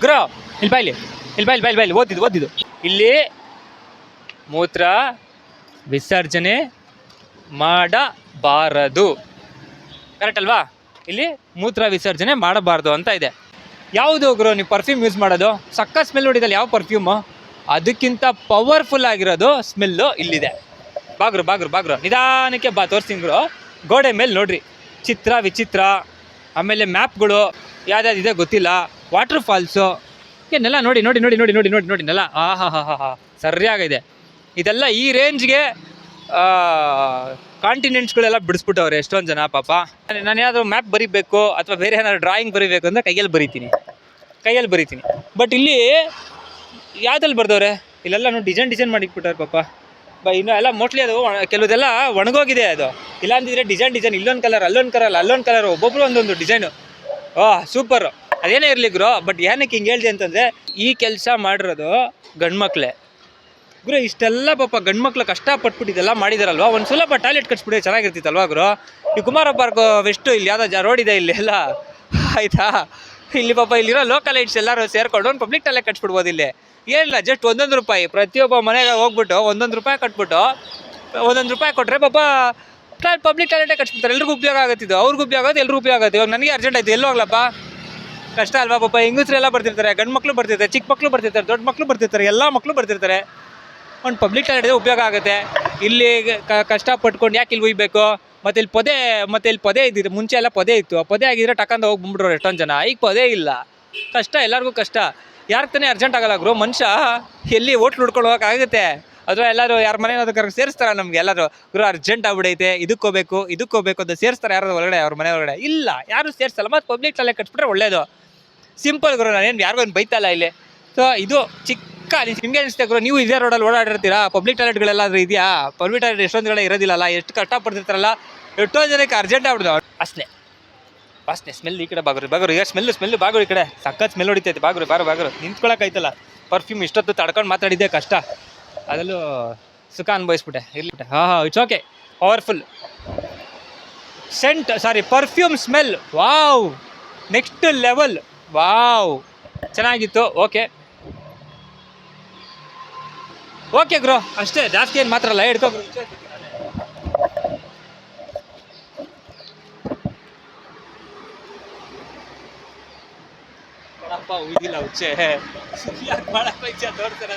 Grow, ಇಲ್ಲಿ ಬಾಯ್ಲಿ ಇಲ್ಲಿ. ಬಾಯ್ಲಿ ಬಾಯ್ಲಿ ಬಾಯ್ಲಿ ಓದಿದ್ದು ಓದಿದ್ದು. ಇಲ್ಲಿ ಮೂತ್ರ ವಿಸರ್ಜನೆ ಮಾಡಬಾರದು. ಕರೆಕ್ಟ್ ಅಲ್ವಾ? ಇಲ್ಲಿ ಮೂತ್ರ ವಿಸರ್ಜನೆ ಮಾಡಬಾರ್ದು ಅಂತ ಇದೆ. ಯಾವುದು ಗುರು, ನೀವು ಪರ್ಫ್ಯೂಮ್ ಯೂಸ್ ಮಾಡೋದು? ಸಕ್ಕ ಸ್ಮೆಲ್ ನೋಡಿದಲ್ಲಿ ಯಾವ ಪರ್ಫ್ಯೂಮು ಅದಕ್ಕಿಂತ ಪವರ್ಫುಲ್ ಆಗಿರೋದು ಸ್ಮೆಲ್ಲು ಇಲ್ಲಿದೆ. ಬಾಗ್ರು ಬಾಗ್ರು ಬಾಗ್ರು ನಿಧಾನಕ್ಕೆ ಬಾ, ತೋರಿಸ್ತೀನಿ ಗುರು. ಗೋಡೆ ಮೇಲೆ ನೋಡ್ರಿ. ಚಿತ್ರ ವಿಚಿತ್ರ. ಆಮೇಲೆ ಮ್ಯಾಪ್ಗಳು ಯಾವ್ದಾವ್ದು ಇದೆ ಗೊತ್ತಿಲ್ಲ. ವಾಟರ್ ಫಾಲ್ಸು ಏನೆಲ್ಲ ನೋಡಿ ನೋಡಿ ನೋಡಿ ನೋಡಿ ನೋಡಿ ನೋಡಿ ನೋಡಿ, ನೆಲ. ಆ, ಹಾ ಹಾ ಹಾ ಸರಿಯಾಗಿದೆ. ಇದೆಲ್ಲ ಈ ರೇಂಜ್ಗೆ ಕಾಂಟಿನೆಂಟ್ಸ್ಗಳೆಲ್ಲ ಬಿಡಿಸ್ಬಿಟ್ಟವ್ರೆ. ಎಷ್ಟೊಂದು ಜನ, ಪಾಪ. ನಾನು ಏನಾದರೂ ಮ್ಯಾಪ್ ಬರಿಬೇಕು ಅಥವಾ ಬೇರೆ ಏನಾದ್ರು ಡ್ರಾಯಿಂಗ್ ಬರಿಬೇಕು ಅಂದರೆ ಕೈಯಲ್ಲಿ ಬರಿತೀನಿ. ಕೈಯಲ್ಲಿ ಬರಿತೀನಿ. ಬಟ್ ಇಲ್ಲಿ ಯಾವ್ದಲ್ಲಿ ಬರ್ದವ್ರೆ? ಇಲ್ಲೆಲ್ಲ ನೋಡಿ ಡಿಸೈನ್ ಡಿಸೈನ್ ಮಾಡಿಟ್ಬಿಟ್ಟವ್ರೆ, ಪಾಪ. ಬ, ಇನ್ನೂ ಎಲ್ಲ ಮೋಸ್ಟ್ಲಿ ಅದು ಕೆಲವುದೆಲ್ಲ ಒಣಗೋಗಿದೆ ಅದು. ಇಲ್ಲ ಅಂದಿದ್ರೆ ಡಿಸೈನ್ ಡಿಸೈನ್ ಇಲ್ಲೊಂದು ಕಲರ್ ಅಲ್ಲೊಂದು ಕಲರ್ ಅಲ್ಲೊಂದು ಕಲರ್ ಒಬ್ಬೊಬ್ರು ಒಂದೊಂದು ಡಿಸೈನು ಓಹ್ ಸೂಪರ್ ಅದೇನೇ ಇರಲಿ ಗುರು ಬಟ್ ಏನಕ್ಕೆ ಹಿಂಗೆ ಹೇಳಿದೆ ಅಂತಂದರೆ, ಈ ಕೆಲಸ ಮಾಡಿರೋದು ಗಂಡ್ಮಕ್ಳೇ. ಗುರು, ಇಷ್ಟೆಲ್ಲ ಪಾಪ ಗಂಡ್ಮಕ್ಳು ಕಷ್ಟಪಟ್ಬಿಟ್ಟು ಇದೆಲ್ಲ ಮಾಡಿದಾರಲ್ವಾ? ಒಂದು ಸುಲಭ ಟಾಯ್ಲೆಟ್ ಕಟ್ಸ್ಬಿಡಿ ಚೆನ್ನಾಗಿರ್ತಿತ್ತಲ್ವಾ ಗುರು? ಈ ಕುಮಾರ ಪಾರ್ಕ್ ವೆಸ್ಟು ಇಲ್ಲಿ ಯಾವುದೋ ರೋಡ್ ಇದೆ ಇಲ್ಲಿ ಎಲ್ಲ. ಆಯ್ತಾ? ಇಲ್ಲಿ ಪಾಪ ಇಲ್ಲಿರೋ ಲೋಕಲ್ ಐಟ್ಸ್ ಎಲ್ಲರೂ ಸೇರ್ಕೊಂಡು ಒಂದು ಪಬ್ಲಿಕ್ ಟಾಯ್ಲೆಟ್ ಕಟ್ಸ್ಬಿಡ್ಬೋದು ಇಲ್ಲಿ. ಏನಿಲ್ಲ ಜಸ್ಟ್ ಒಂದೊಂದು ರೂಪಾಯಿ. ಪ್ರತಿಯೊಬ್ಬ ಮನೆಗೆ ಹೋಗ್ಬಿಟ್ಟು ಒಂದೊಂದು ರೂಪಾಯಿ ಕಟ್ಬಿಟ್ಟು, ಒಂದೊಂದು ರೂಪಾಯಿ ಕೊಟ್ಟರೆ ಪಾಪ ಪಬ್ಲಿಕ್ ಟಾಯ್ಲೆಟೇ ಕಟ್ಸ್ಬಿಡ್ತಾರೆ. ಎಲ್ರಿಗೂ ಉಪಯೋಗ ಆಗುತ್ತಿದ್ದು ಅವ್ರಿಗೂ ಉಪಯೋಗ ಆಗುತ್ತೆ, ಎಲ್ರಿಗೂ ಉಪಯೋಗ ಆಗುತ್ತೆ. ಇವಾಗ ನನಗೆ ಅರ್ಜೆಂಟ್ ಆಯ್ತು. ಎಲ್ಲಿ ಹೋಗ್ಲಪ್ಪ? ಕಷ್ಟ ಅಲ್ವಾ? ಪಾಪ ಹೆಂಗಸ್ರೆಲ್ಲ ಬರ್ತಿರ್ತಾರೆ, ಗಂಡು ಮಕ್ಕಳು ಬರ್ತಿರ್ತಾರೆ ಚಿಕ್ಕ ಮಕ್ಕಳು ಬರ್ತಿರ್ತಾರೆ, ದೊಡ್ಡ ಮಕ್ಕಳು ಬರ್ತಿರ್ತಾರೆ, ಎಲ್ಲ ಮಕ್ಕಳು ಬರ್ತಿರ್ತಾರೆ. ಒಂದು ಪಬ್ಲಿಕ್ ಟಾಯ್ಲೆಟ್ ಉಪಯೋಗ ಆಗುತ್ತೆ. ಇಲ್ಲಿ ಕಷ್ಟ ಪಟ್ಕೊಂಡು ಯಾಕೆ ಇಲ್ಲಿ ಒಯ್ಬೇಕು ಮತ್ತೆ ಇಲ್ಲಿ ಪೊದೆ, ಮತ್ತೆ ಇಲ್ಲಿ ಪೊದೆ ಇದ್ದಿದ್ರು ಮುಂಚೆ ಎಲ್ಲ ಪೊದೆ ಇತ್ತು. ಆ ಪೊದೆ ಆಗಿದ್ರೆ ಟಕಂದ ಹೋಗಿ ಬಂದ್ಬಿಟ್ರು ಎಷ್ಟೊಂದು ಜನ. ಈಗ ಪೊದೆ ಇಲ್ಲ. ಕಷ್ಟ, ಎಲ್ಲರಿಗೂ ಕಷ್ಟ. ಯಾರ ತಾನೇ ಅರ್ಜೆಂಟ್ ಆಗಲ್ಲ ಗುರು? ಮನುಷ್ಯ ಎಲ್ಲಿ ಹೋಟ್ಲು ಹುಡ್ಕೊಂಡು ಹೋಗೋಕ್ಕಾಗುತ್ತೆ ಅಥವಾ ಎಲ್ಲರೂ ಯಾರ ಮನೆ ಕರೆಕ್ಟ್ ಸೇರಿಸ್ತಾರೆ ನಮ್ಗೆ ಎಲ್ಲರೂ? ಗುರು ಅರ್ಜೆಂಟ್ ಆಗ್ಬಿಡೈತೆ, ಇದಕ್ಕೆ ಹೋಗ್ಬೇಕು ಇದಕ್ಕೆ ಹೋಗ್ಬೇಕು ಅಂತ ಸೇರಿಸ್ತಾರೆ ಯಾರು ಒಳಗಡೆ ಅವ್ರ ಮನೆ ಒಳಗಡೆ ಇಲ್ಲ, ಯಾರು ಸೇರಿಸಲ್ಲ. ಮತ್ತು ಪಬ್ಲಿಕ್ ಟಾಯ್ಲೆಟ್ ಕಟ್ಬಿಟ್ರೆ ಒಳ್ಳೇದು. ಸಿಂಪಲ್ ಗುರು ನಾನೇನು ಯಾರಿಗೂ ಬೈತಲ್ಲ ಇಲ್ಲಿ ಸೊ ಇದು ಚಿಕ್ಕ ನಿಮ್ಗೆ ಅನಿಸುತ್ತೆ ಗುರು, ನೀವು ಇದೇ ರೋಡಲ್ಲಿ ಓಡಾಡಿರ್ತೀರಾ? ಪಬ್ಲಿಕ್ ಟಾಯ್ಲೆಟ್ಗಳೆಲ್ಲ ಆದ್ರೆ ಇದೆಯಾ? ಪಬ್ಲಿಕ್ ಟಾಯ್ಲೆಟ್ ಎಷ್ಟೊಂದು ಕಡೆ ಇರೋದಿಲ್ಲಲ್ಲ, ಎಷ್ಟು ಕಷ್ಟಪಡ್ತಿರ್ತಾರಲ್ಲ, ಎಷ್ಟೋ ಜನಕ್ಕೆ ಅರ್ಜೆಂಟ್ ಆಗ್ಬಿಡೋದು. ಅಷ್ಟೇ. ಅಷ್ಟೇ ಸ್ಮೆಲ್ ಈ ಕಡೆ ಬಾಗುರು ಬಾಗುರು, ಈಗ ಸ್ಮೆಲ್ ಸ್ಮೆಲ್ ಬಾಗುರು ಈ ಕಡೆ. ಸಕ್ಕತ್ ಸ್ಮೆಲ್ ಹೊಡಿತೈತೆ. ಬಾಗುರು, ಬಾರು, ಬಾಗುರು. ನಿಂತ್ಕೊಳಕ್ಕಾಯ್ತಲ್ಲ ಪರ್ಫ್ಯೂಮ್ ಇಷ್ಟೊತ್ತು ತಡ್ಕೊಂಡು ಮಾತಾಡಿದ್ದೆ ಕಷ್ಟ. ಅದರಲ್ಲೂ ಸುಖ ಅನುಭವಿಸ್ಬಿಟ್ಟೆ. ಇರ್ಲಿಬಿಟ್ಟೆ ಹಾಂ ಹಾಂ it's okay powerful scent sorry perfume smell wow next level wow. ಚೆನ್ನಾಗಿತ್ತು. ಓಕೆ. ಓಕೆ ಗ್ರೋ. ಅಷ್ಟೇ, ಜಾಸ್ತಿ ಏನು ಮಾತ್ರ ಅಲ್ಲ ಹಿಡ್ಕೊ ಹುಚ್ಚೆ ಯಾಕೆ ಇಚ್ಛೆ ತೋರ್ತಾರೆ